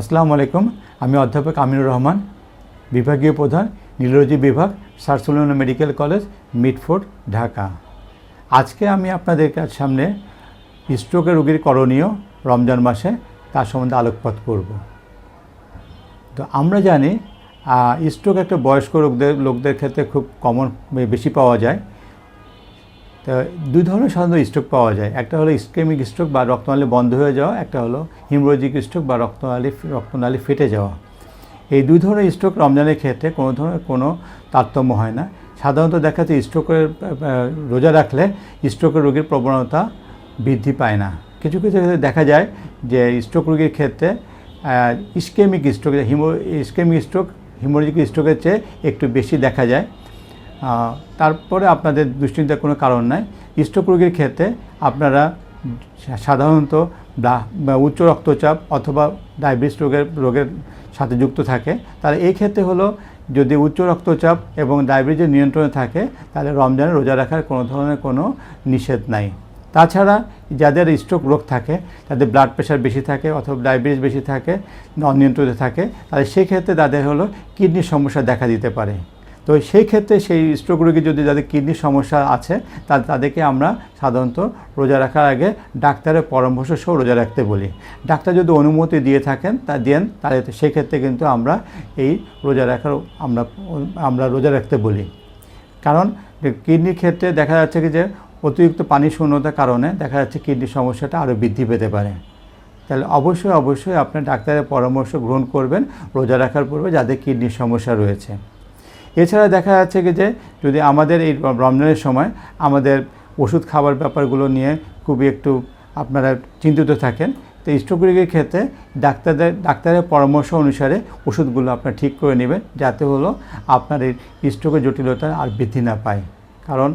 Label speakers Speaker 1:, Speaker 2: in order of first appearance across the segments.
Speaker 1: আসসালামু আলাইকুম। আমি অধ্যাপক আমিনুর রহমান, বিভাগীয় প্রধান, নিউরোলজি বিভাগ সারসুলনা মেডিকেল কলেজ মিটফোর্ড ঢাকা। আজকে আমি আপনাদের কাছ সামনে স্ট্রোকের রোগীর করণীয় রমজান মাসে তার সম্বন্ধে আলোকপাত করব। তো আমরা জানি স্ট্রোক একটা বয়স্ক লোকদের লোকদের ক্ষেত্রে খুব কমন বেশি পাওয়া যায়। তো দুই ধরনের সাধারণত স্ট্রোক পাওয়া যায়। একটা হলো ইস্কেমিক স্ট্রোক বা রক্তনালী বন্ধ হয়ে যাওয়া, একটা হলো হিমোলজিক স্ট্রোক বা রক্তনালী রক্তনালী ফেটে যাওয়া। এই দুই ধরনের স্ট্রোক রমজানের ক্ষেত্রে কোনো ধরনের কোনো তারতম্য হয় না। সাধারণত দেখা যাচ্ছে স্ট্রোকের রোজা রাখলে স্ট্রোকের রোগীর প্রবণতা বৃদ্ধি পায় না। কিছু কিছু ক্ষেত্রে দেখা যায় যে স্ট্রোক রোগীর ক্ষেত্রে ischaemic stroke haemo ischaemic stroke হিমোলজিক স্ট্রোকের চেয়ে একটু বেশি দেখা যায়। তারপরে আপনাদের দুশ্চিন্তার কোনো কারণ নাই। স্ট্রোক রোগীর ক্ষেত্রে আপনারা সাধারণত উচ্চ রক্তচাপ অথবা ডায়াবেটিস রোগের রোগের সাথে যুক্ত থাকে। তাহলে এই ক্ষেত্রে হলো যদি উচ্চ রক্তচাপ এবং ডায়াবেটিসের নিয়ন্ত্রণে থাকে, তাহলে রমজানে রোজা রাখার কোনো ধরনের কোনো নিষেধ নাই। তাছাড়া যাদের স্ট্রোক রোগ থাকে, তাদের ব্লাড প্রেশার বেশি থাকে অথবা ডায়াবেটিস বেশি থাকে, অনিয়ন্ত্রিত থাকে, তাহলে সেক্ষেত্রে তাদের হলো কিডনির সমস্যা দেখা দিতে পারে। তো সেই ক্ষেত্রে সেই স্ট্রোক রোগী যদি যাদের কিডনির সমস্যা আছে তাদেরকে আমরা সাধারণত রোজা রাখার আগে ডাক্তারের পরামর্শ সহ রোজা রাখতে বলি। ডাক্তার যদি অনুমতি দিয়ে থাকেন, তা দেন, তাহলে সেক্ষেত্রে কিন্তু আমরা এই রোজা রাখার আমরা আমরা রোজা রাখতে বলি। কারণ কিডনির ক্ষেত্রে দেখা যাচ্ছে কি যে অতিরিক্ত পানি শূন্যতার কারণে দেখা যাচ্ছে কিডনির সমস্যাটা আরও বৃদ্ধি পেতে পারে। তাহলে অবশ্যই অবশ্যই আপনার ডাক্তারের পরামর্শ গ্রহণ করবেন রোজা রাখার পূর্বে যাদের কিডনির সমস্যা রয়েছে। এছাড়া দেখা যাচ্ছে যে যদি আমাদের এই রমজানের সময় আমাদের ওষুধ খাবার ব্যাপারগুলো নিয়ে খুবই একটু আপনারা চিন্তিত থাকেন, তো স্ট্রোক রোগীর ক্ষেত্রে ডাক্তারদের, ডাক্তারের পরামর্শ অনুসারে ওষুধগুলো আপনার ঠিক করে নেবেন যাতে হলো আপনার এই স্ট্রোকের জটিলতা আর বৃদ্ধি না পায়। কারণ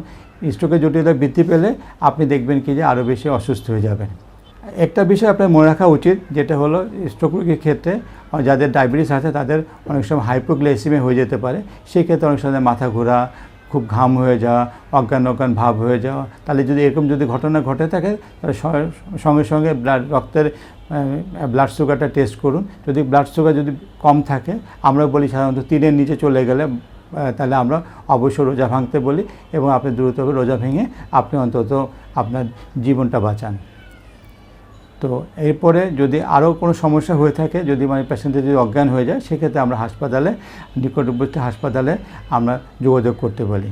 Speaker 1: স্ট্রোকের জটিলতা বৃদ্ধি পেলে আপনি দেখবেন কি যে আরও বেশি অসুস্থ হয়ে যাবেন। একটা বিষয় আপনার মনে রাখা উচিত, যেটা হলো স্ট্রোক রোগীর ক্ষেত্রে যাদের ডায়াবেটিস আছে, তাদের অনেক সময় হাইপোগ্লাইসিমিয়া হয়ে যেতে পারে। সেই ক্ষেত্রে অনেক সময় মাথা ঘোরা, খুব ঘাম হয়ে যাওয়া অজ্ঞান অজ্ঞান ভাব হয়ে যাওয়া। তাহলে যদি এরকম যদি ঘটনা ঘটে থাকে, তাহলে সঙ্গে সঙ্গে ব্লাড রক্তের ব্লাড সুগারটা টেস্ট করুন। যদি ব্লাড সুগার যদি কম থাকে, আমরা বলি সাধারণত তিনের নিচে চলে গেলে তাহলে আমরা অবশ্যই রোজা ভাঙতে বলি এবং আপনি দ্রুত রোজা ভেঙে আপনি অন্তত আপনার জীবনটা বাঁচান। তো এরপরে যদি আরও কোনো সমস্যা হয়ে থাকে, যদি মানে পেশেন্টের যদি অজ্ঞান হয়ে যায়, সেক্ষেত্রে আমরা হাসপাতালে, নিকটবর্তী হাসপাতালে আমরা যোগাযোগ করতে বলি